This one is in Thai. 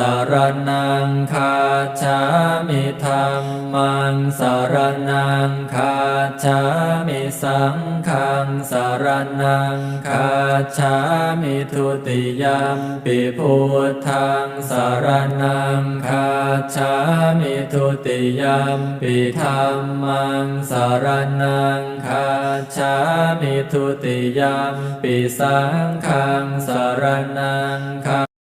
สารนังคาชามิธรรมังสารนังคาชามิสังฆังสารนังคาชามิทุติยมปิพุทธังสารนังคาชามิทุติยมปิธรรมังสารนังคาชามิทุติยมปิสังฆังสารนัง